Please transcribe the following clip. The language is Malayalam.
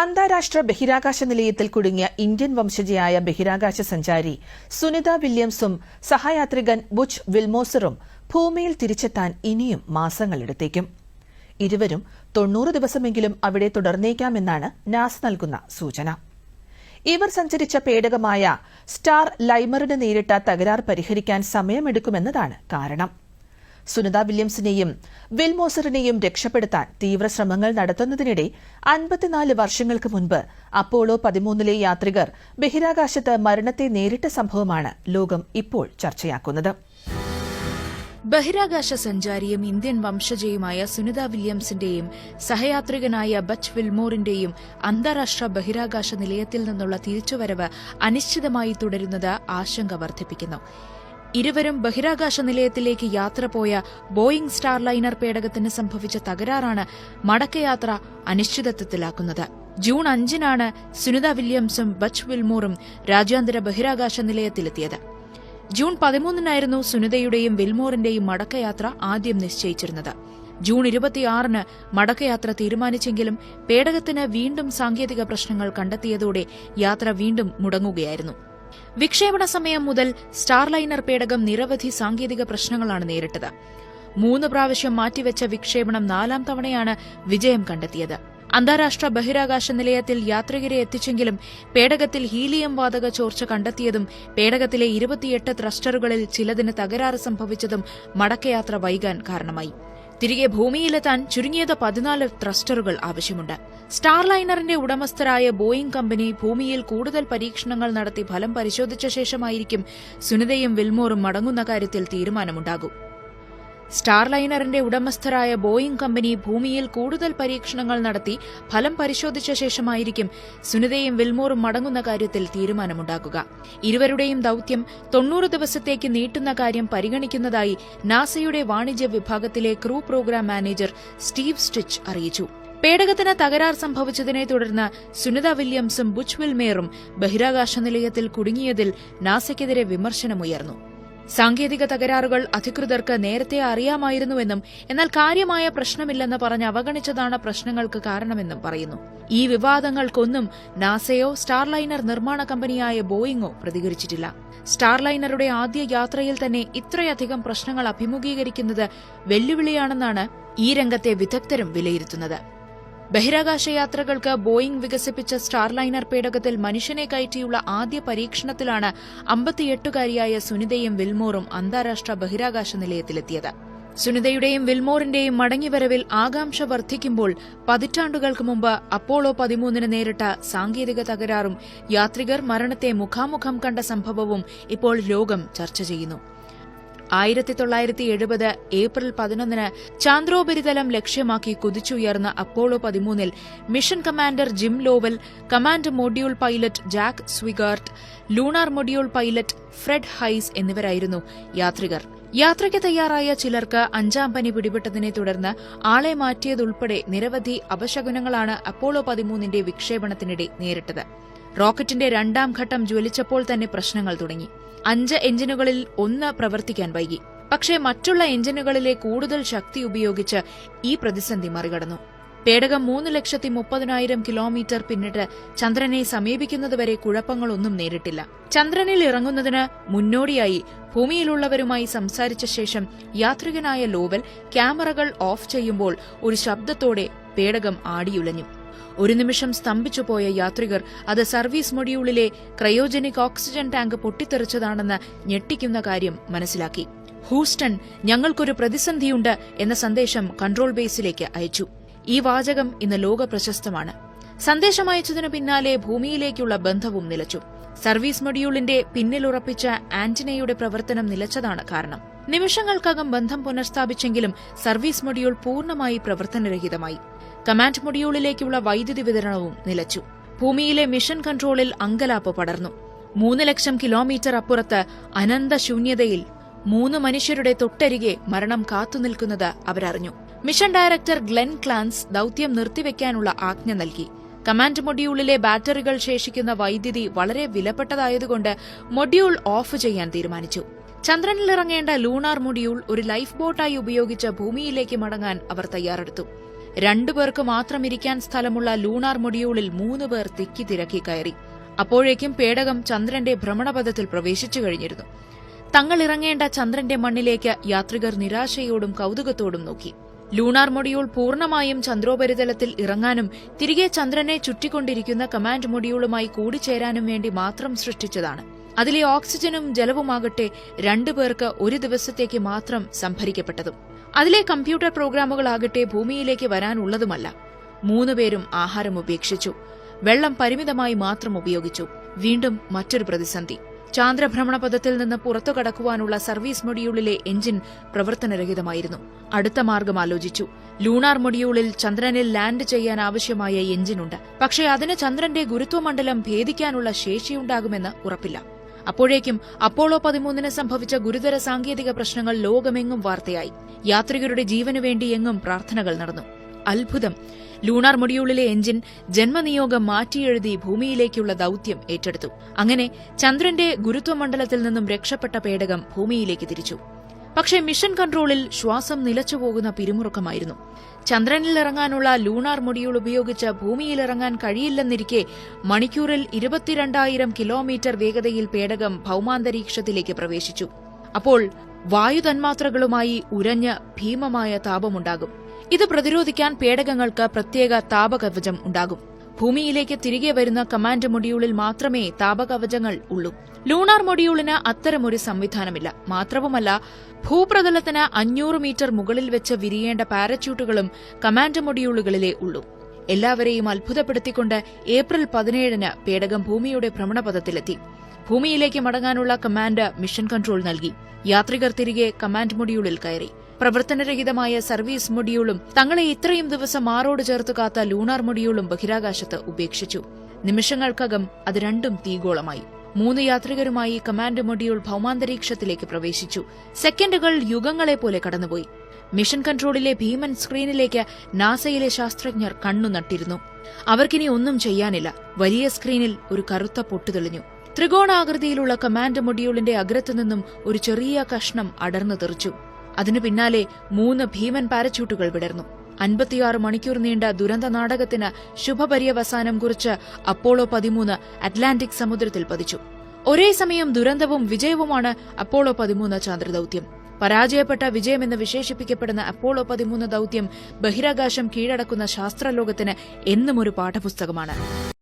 അന്താരാഷ്ട്ര ബഹിരാകാശ നിലയത്തിൽ കുടുങ്ങിയ ഇന്ത്യൻ വംശജയായ ബഹിരാകാശ സഞ്ചാരി സുനിത വില്യംസും സഹയാത്രികൻ ബുച്ച് വിൽമോസറും ഭൂമിയിൽ തിരിച്ചെത്താൻ ഇനിയും മാസങ്ങളെടുത്തേക്കും ഇരുവരും തൊണ്ണൂറ് ദിവസമെങ്കിലും അവിടെ തുടർന്നേക്കാമെന്നാണ് നാസ് നൽകുന്ന സൂചന. ഇവർ സഞ്ചരിച്ച പേടകമായ സ്റ്റാർ ലൈമറിന് നേരിട്ട തകരാർ പരിഹരിക്കാൻ സമയമെടുക്കുമെന്നതാണ് കാരണം. സുനിത വില്യംസിനെയും വിൽമോസറിനെയും രക്ഷപ്പെടുത്താൻ തീവ്രശ്രമങ്ങൾ നടത്തുന്നതിനിടെ അൻപത്തിനാല് വർഷങ്ങൾക്ക് മുൻപ് അപ്പോളോ പതിമൂന്നിലെ യാത്രികർ ബഹിരാകാശത്ത് മരണത്തെ നേരിട്ട സംഭവമാണ് ലോകം ഇപ്പോൾ ചർച്ചയാക്കുന്നത്. ബഹിരാകാശ സഞ്ചാരിയും ഇന്ത്യൻ വംശജയുമായ സുനിത വില്യംസിന്റെയും സഹയാത്രികനായ ബച്ച് വിൽമോറിന്റെയും അന്താരാഷ്ട്ര ബഹിരാകാശ നിലയത്തിൽ നിന്നുള്ള തിരിച്ചുവരവ് അനിശ്ചിതമായി തുടരുന്നത് ആശങ്ക വർദ്ധിപ്പിക്കുന്നു. ഇരുവരും ബഹിരാകാശ നിലയത്തിലേക്ക് യാത്ര പോയ ബോയിംഗ് സ്റ്റാർലൈനർ പേടകത്തിന് സംഭവിച്ച തകരാറാണ് മടക്കയാത്ര അനിശ്ചിതത്വത്തിലാക്കുന്നത്. ജൂൺ അഞ്ചിനാണ് സുനിത വില്യംസും ബച്ച് വിൽമോറും രാജ്യാന്തര ബഹിരാകാശ നിലയത്തിലെത്തിയത്. ജൂൺ പതിമൂന്നിനായിരുന്നു സുനിതയുടെയും വിൽമോറിന്റെയും മടക്കയാത്ര ആദ്യം നിശ്ചയിച്ചിരുന്നത്. ജൂൺ ഇരുപത്തിയാറിന് മടക്കയാത്ര തീരുമാനിച്ചെങ്കിലും പേടകത്തിന് വീണ്ടും സാങ്കേതിക പ്രശ്നങ്ങൾ കണ്ടെത്തിയതോടെ യാത്ര വീണ്ടും മുടങ്ങുകയായിരുന്നു. വിക്ഷേപണ സമയം മുതൽ സ്റ്റാർലൈനർ പേടകം നിരവധി സാങ്കേതിക പ്രശ്നങ്ങളാണ് നേരിട്ടത്. മൂന്ന് പ്രാവശ്യം മാറ്റിവെച്ച വിക്ഷേപണം നാലാം തവണയാണ് വിജയം കണ്ടെത്തിയത്. അന്താരാഷ്ട്ര ബഹിരാകാശ നിലയത്തിൽ യാത്രികരെ എത്തിച്ചെങ്കിലും പേടകത്തിൽ ഹീലിയം വാതക ചോർച്ച കണ്ടെത്തിയതും പേടകത്തിലെ ഇരുപത്തിയെട്ട് ത്രസ്റ്ററുകളിൽ ചിലതിന് തകരാറ് സംഭവിച്ചതും മടക്കയാത്ര വൈകാൻ കാരണമായി. തിരികെ ഭൂമിയിലെത്താൻ ചുരുങ്ങിയത് പതിനാല് ത്രസ്റ്ററുകൾ ആവശ്യമുണ്ട്. സ്റ്റാർലൈനറിന്റെ ഉടമസ്ഥരായ ബോയിംഗ് കമ്പനി ഭൂമിയിൽ കൂടുതൽ പരീക്ഷണങ്ങൾ നടത്തി ഫലം പരിശോധിച്ച ശേഷമായിരിക്കും സുനിതയും വിൽമോറും മടങ്ങുന്ന കാര്യത്തിൽ തീരുമാനമുണ്ടാകൂ. സ്റ്റാർലൈനറിന്റെ ഉടമസ്ഥരായ ബോയിംഗ് കമ്പനി ഭൂമിയിൽ കൂടുതൽ പരീക്ഷണങ്ങൾ നടത്തി ഫലം പരിശോധിച്ച ശേഷമായിരിക്കും സുനിതയും വിൽമോറും മടങ്ങുന്ന കാര്യത്തിൽ തീരുമാനമുണ്ടാക്കുക ഇരുവരുടെയും ദൌത്യം തൊണ്ണൂറ് ദിവസത്തേക്ക് നീട്ടുന്ന കാര്യം പരിഗണിക്കുന്നതായി നാസയുടെ വാണിജ്യ വിഭാഗത്തിലെ crew programme manager Steve Stich അറിയിച്ചു. പേടകത്തിന് തകരാർ സംഭവിച്ചതിനെ തുടർന്ന് സുനിത വില്യംസും ബുച്ച് വിൽമേറും ബഹിരാകാശ നിലയത്തിൽ കുടുങ്ങിയതിൽ നാസയ്ക്കെതിരെ വിമർശനമുയർന്നു. സാങ്കേതിക തകരാറുകൾ അധികൃതർക്ക് നേരത്തെ അറിയാമായിരുന്നുവെന്നും എന്നാൽ കാര്യമായ പ്രശ്നമില്ലെന്ന് പറഞ്ഞ് അവഗണിച്ചതാണ് പ്രശ്നങ്ങൾക്ക് കാരണമെന്നും പറയുന്നു. ഈ വിവാദങ്ങൾക്കൊന്നും നാസയോ സ്റ്റാർലൈനർ നിർമ്മാണ കമ്പനിയായ ബോയിങ്ങോ പ്രതികരിച്ചിട്ടില്ല. സ്റ്റാർലൈനറുടെ ആദ്യ യാത്രയിൽ തന്നെ ഇത്രയധികം പ്രശ്നങ്ങൾ അഭിമുഖീകരിക്കുന്നത് വെല്ലുവിളിയാണെന്നാണ് ഈ രംഗത്തെ വിദഗ്ധരും വിലയിരുത്തുന്നത്. ബഹിരാകാശ യാത്രകൾക്ക് ബോയിംഗ് വികസിപ്പിച്ച സ്റ്റാർലൈനർ പേടകത്തിൽ മനുഷ്യനെ കയറ്റിയുള്ള ആദ്യ പരീക്ഷണത്തിലാണ് അമ്പത്തിയെട്ടുകാരിയായ സുനിതയും വിൽമോറും അന്താരാഷ്ട്ര ബഹിരാകാശ നിലയത്തിലെത്തിയത്. സുനിതയുടെയും വിൽമോറിന്റെയും മടങ്ങിവരവിൽ ആകാംക്ഷ വർദ്ധിക്കുമ്പോൾ പതിറ്റാണ്ടുകൾക്ക് മുമ്പ് അപ്പോളോ പതിമൂന്നിന് നേരിട്ട സാങ്കേതിക തകരാറും യാത്രികർ മരണത്തെ മുഖാമുഖം കണ്ട സംഭവവും ഇപ്പോൾ ലോകം ചർച്ച ചെയ്യുന്നു. ആയിരത്തി തൊള്ളായിരത്തി എഴുപത് ഏപ്രിൽ പതിനൊന്നിന് ചാന്ദ്രോപരിതലം ലക്ഷ്യമാക്കി കുതിച്ചുയർന്ന അപ്പോളോ പതിമൂന്നിൽ mission commander Jim Lovell command module pilot Jack Swigert lunar module pilot Fred Haise എന്നിവരായിരുന്നു യാത്രികർ. യാത്രയ്ക്ക് തയ്യാറായ ചിലർക്ക് അഞ്ചാം പനി പിടിപെട്ടതിനെ തുടർന്ന് ആളെ മാറ്റിയതുൾപ്പെടെ നിരവധി അപശകുനങ്ങളാണ് അപ്പോളോ പതിമൂന്നിന്റെ വിക്ഷേപണത്തിനിടെ നേരിട്ടത്. റോക്കറ്റിന്റെ രണ്ടാം ഘട്ടം ജ്വലിച്ചപ്പോൾ തന്നെ പ്രശ്നങ്ങൾ തുടങ്ങി. അഞ്ച് എഞ്ചിനുകളിൽ ഒന്ന് പ്രവർത്തിക്കാൻ വൈകി. പക്ഷേ മറ്റുള്ള എഞ്ചിനുകളിലെ കൂടുതൽ ശക്തി ഉപയോഗിച്ച് ഈ പ്രതിസന്ധി മറികടന്നു. പേടകം മൂന്ന് ലക്ഷത്തി മുപ്പതിനായിരം കിലോമീറ്റർ പിന്നിട്ട് ചന്ദ്രനെ സമീപിക്കുന്നതുവരെ കുഴപ്പങ്ങളൊന്നും നേരിട്ടില്ല. ചന്ദ്രനിൽ ഇറങ്ങുന്നതിന് മുന്നോടിയായി ഭൂമിയിലുള്ളവരുമായി സംസാരിച്ച ശേഷം യാത്രികനായ ലോവൽ ക്യാമറകൾ ഓഫ് ചെയ്യുമ്പോൾ ഒരു ശബ്ദത്തോടെ പേടകം ആടിയുലഞ്ഞു. ഒരു നിമിഷം സ്തംഭിച്ചുപോയ യാത്രികർ അത് സർവീസ് മൊഡ്യൂളിലെ ക്രയോജനിക് ഓക്സിജൻ ടാങ്ക് പൊട്ടിത്തെറിച്ചതാണെന്ന് ഞെട്ടിക്കുന്ന കാര്യം മനസ്സിലാക്കി. ഹൂസ്റ്റൺ ഞങ്ങൾക്കൊരു പ്രതിസന്ധിയുണ്ട് എന്ന സന്ദേശം കൺട്രോൾ ബേസിലേക്ക് അയച്ചു. ഈ വാചകം ഇന്ന് ലോക പ്രശസ്തമാണ് സന്ദേശം അയച്ചതിനു പിന്നാലെ ഭൂമിയിലേക്കുള്ള ബന്ധവും നിലച്ചു. സർവീസ് മൊഡ്യൂളിന്റെ പിന്നിലുറപ്പിച്ച ആന്റിനയുടെ പ്രവർത്തനം നിലച്ചതാണ് കാരണം. നിമിഷങ്ങൾക്കകം ബന്ധം പുനഃസ്ഥാപിച്ചെങ്കിലും സർവീസ് മൊഡ്യൂൾ പൂർണമായി പ്രവർത്തനരഹിതമായി. കമാൻഡ് മൊഡ്യൂളിലേക്കുള്ള വൈദ്യുതി വിതരണവും നിലച്ചു. ഭൂമിയിലെ മിഷൻ കൺട്രോളിൽ അങ്കലാപ്പ് പടർന്നു. മൂന്ന് ലക്ഷം കിലോമീറ്റർ അപ്പുറത്ത് അനന്ത ശൂന്യതയിൽ മൂന്ന് മനുഷ്യരുടെ തൊട്ടരികെ മരണം കാത്തുനിൽക്കുന്നത് അവരറിഞ്ഞു. മിഷൻ ഡയറക്ടർ ഗ്ലെൻ ക്ലാൻസ് ദൌത്യം നിർത്തിവെക്കാനുള്ള ആജ്ഞ നൽകി. കമാൻഡ് മൊഡ്യൂളിലെ ബാറ്ററികൾ ശേഷിക്കുന്ന വൈദ്യുതി വളരെ വിലപ്പെട്ടതായതുകൊണ്ട് മൊഡ്യൂൾ ഓഫ് ചെയ്യാൻ തീരുമാനിച്ചു. ചന്ദ്രനിലിറങ്ങേണ്ട ലൂണാർ മൊഡ്യൂൾ ഒരു ലൈഫ് ബോട്ടായി ഉപയോഗിച്ച് ഭൂമിയിലേക്ക് മടങ്ങാൻ അവർ തയ്യാറെടുത്തു. രണ്ടുപേർക്ക് മാത്രം ഇരിക്കാൻ സ്ഥലമുള്ള ലൂണാർ മൊഡ്യൂളിൽ മൂന്ന് പേർ തിക്കി തിരക്കി കയറി. അപ്പോഴേക്കും പേടകം ചന്ദ്രന്റെ ഭ്രമണപഥത്തിൽ പ്രവേശിച്ചു കഴിഞ്ഞിരുന്നു. തങ്ങൾ ഇറങ്ങേണ്ട ചന്ദ്രന്റെ മണ്ണിലേക്ക് യാത്രികർ നിരാശയോടും കൌതുകത്തോടും നോക്കി. ലൂണാർ മൊഡ്യൂൾ പൂർണമായും ചന്ദ്രോപരിതലത്തിൽ ഇറങ്ങാനും തിരികെ ചന്ദ്രനെ ചുറ്റിക്കൊണ്ടിരിക്കുന്ന കമാൻഡ് മൊഡ്യൂളുമായി കൂടിച്ചേരാനും വേണ്ടി മാത്രം സൃഷ്ടിച്ചതാണ്. അതിലെ ഓക്സിജനും ജലവുമാകട്ടെ രണ്ടു പേർക്ക് ഒരു ദിവസത്തേക്ക് മാത്രം സംഭരിക്കപ്പെട്ടതും. അതിലെ കമ്പ്യൂട്ടർ പ്രോഗ്രാമുകളാകട്ടെ ഭൂമിയിലേക്ക് വരാനുള്ളതുമല്ല. മൂന്നുപേരും ആഹാരം ഉപേക്ഷിച്ചു. വെള്ളം പരിമിതമായി മാത്രം ഉപയോഗിച്ചു. വീണ്ടും മറ്റൊരു പ്രതിസന്ധി. ചാന്ദ്രഭ്രമണപഥത്തിൽ നിന്ന് പുറത്തു കടക്കുവാനുള്ള സർവീസ് മൊഡ്യൂളിലെ എഞ്ചിൻ പ്രവർത്തനരഹിതമായിരുന്നു. അടുത്ത മാർഗം ആലോചിച്ചു. ലൂണാർ മൊഡ്യൂളിൽ ചന്ദ്രനിൽ ലാൻഡ് ചെയ്യാൻ ആവശ്യമായ എഞ്ചിനുണ്ട് പക്ഷേ അതിന് ചന്ദ്രന്റെ ഗുരുത്വമണ്ഡലം ഭേദിക്കാനുള്ള ശേഷിയുണ്ടാകുമെന്ന് ഉറപ്പില്ല. അപ്പോഴേക്കും അപ്പോളോ പതിമൂന്നിന് സംഭവിച്ച ഗുരുതര സാങ്കേതിക പ്രശ്നങ്ങൾ ലോകമെങ്ങും വാർത്തയായി. യാത്രികരുടെ ജീവനുവേണ്ടി എങ്ങും പ്രാർത്ഥനകൾ നടന്നു. അത്ഭുതം. ലൂണാർ മൊഡ്യൂളിലെ എഞ്ചിൻ ജന്മനിയോഗം മാറ്റിയെഴുതി ഭൂമിയിലേക്കുള്ള ദൌത്യം ഏറ്റെടുത്തു. അങ്ങനെ ചന്ദ്രന്റെ ഗുരുത്വമണ്ഡലത്തിൽ നിന്നും രക്ഷപ്പെട്ട പേടകം ഭൂമിയിലേക്ക് തിരിച്ചു. പക്ഷേ മിഷൻ കൺട്രോളിൽ ശ്വാസം നിലച്ചുപോകുന്ന പിരിമുറുക്കമായിരുന്നു. ചന്ദ്രനിൽ ഇറങ്ങാനുള്ള ലൂണാർ മൊഡ്യൂൾ ഉപയോഗിച്ച് ഭൂമിയിലിറങ്ങാൻ കഴിയില്ലെന്നിരിക്കെ മണിക്കൂറിൽ ഇരുപത്തിരണ്ടായിരം കിലോമീറ്റർ വേഗതയിൽ പേടകം ഭൌമാന്തരീക്ഷത്തിലേക്ക് പ്രവേശിച്ചു. അപ്പോൾ വായുതന്മാത്രകളുമായി ഉരഞ്ഞ് ഭീമമായ താപമുണ്ടാകും. ഇത് പ്രതിരോധിക്കാൻ പേടകങ്ങൾക്ക് പ്രത്യേക താപകവചം ഉണ്ടാകും. ഭൂമിയിലേക്ക് തിരികെ വരുന്ന കമാൻഡ് മൊഡ്യൂളിൽ മാത്രമേ താപകവചങ്ങൾ ഉള്ളൂ. ലൂണാർ മൊഡ്യൂളിന് അത്തരമൊരു സംവിധാനമില്ല. മാത്രവുമല്ല ഭൂപ്രതലത്തിന് അഞ്ഞൂറ് മീറ്റർ മുകളിൽ വെച്ച് വിരിയേണ്ട പാരച്യൂട്ടുകളും കമാൻഡ് മൊഡ്യൂളുകളിലേ ഉള്ളൂ. എല്ലാവരെയും അത്ഭുതപ്പെടുത്തിക്കൊണ്ട് ഏപ്രിൽ പതിനേഴിന് പേടകം ഭൂമിയുടെ ഭ്രമണപഥത്തിലെത്തി. ഭൂമിയിലേക്ക് മടങ്ങാനുള്ള കമാൻഡ് മിഷൻ കൺട്രോൾ നൽകി. യാത്രികർ തിരികെ കമാൻഡ് മൊഡ്യൂളിൽ കയറി. പ്രവർത്തനരഹിതമായ സർവീസ് മൊഡ്യൂളും തങ്ങളെ ഇത്രയും ദിവസം ആറോട് ചേർത്ത് കാത്ത ലൂണാർ മൊഡ്യൂളും ബഹിരാകാശത്ത് ഉപേക്ഷിച്ചു. നിമിഷങ്ങൾക്കകം അത് രണ്ടും തീഗോളമായി. മൂന്ന് യാത്രികരുമായി കമാൻഡ് മൊഡ്യൂൾ ഭൌമാന്തരീക്ഷത്തിലേക്ക് പ്രവേശിച്ചു. സെക്കൻഡുകൾ യുഗങ്ങളെ പോലെ കടന്നുപോയി. മിഷൻ കൺട്രോളിലെ ഭീമൻ സ്ക്രീനിലേക്ക് നാസയിലെ ശാസ്ത്രജ്ഞർ കണ്ണു നട്ടിരുന്നു. അവർക്കിനി ഒന്നും ചെയ്യാനില്ല. വലിയ സ്ക്രീനിൽ ഒരു കറുത്ത പൊട്ടുതെളിഞ്ഞു ത്രികോണാകൃതിയിലുള്ള കമാൻഡ് മൊഡ്യൂളിന്റെ അഗ്രത്തു നിന്നും ഒരു ചെറിയ കഷ്ണം അടർന്നു തെറിച്ചു. അതിനു പിന്നാലെ മൂന്ന് ഭീമൻ പാരച്യൂട്ടുകൾ വിടർന്നു. അൻപത്തിയാറ് മണിക്കൂർ നീണ്ട ദുരന്ത നാടകത്തിന് ശുഭപര്യവസാനം കുറിച്ച് അപ്പോളോ പതിമൂന്ന് അറ്റ്ലാന്റിക് സമുദ്രത്തിൽ പതിച്ചു. ഒരേ സമയം ദുരന്തവും വിജയവുമാണ് അപ്പോളോ പതിമൂന്ന് ചാന്ദ്രദൌത്യം. പരാജയപ്പെട്ട വിജയമെന്ന് വിശേഷിപ്പിക്കപ്പെടുന്ന അപ്പോളോ പതിമൂന്ന് ദൌത്യം ബഹിരാകാശം കീഴടക്കുന്ന ശാസ്ത്രലോകത്തിന് എന്നും ഒരു പാഠപുസ്തകമാണ്.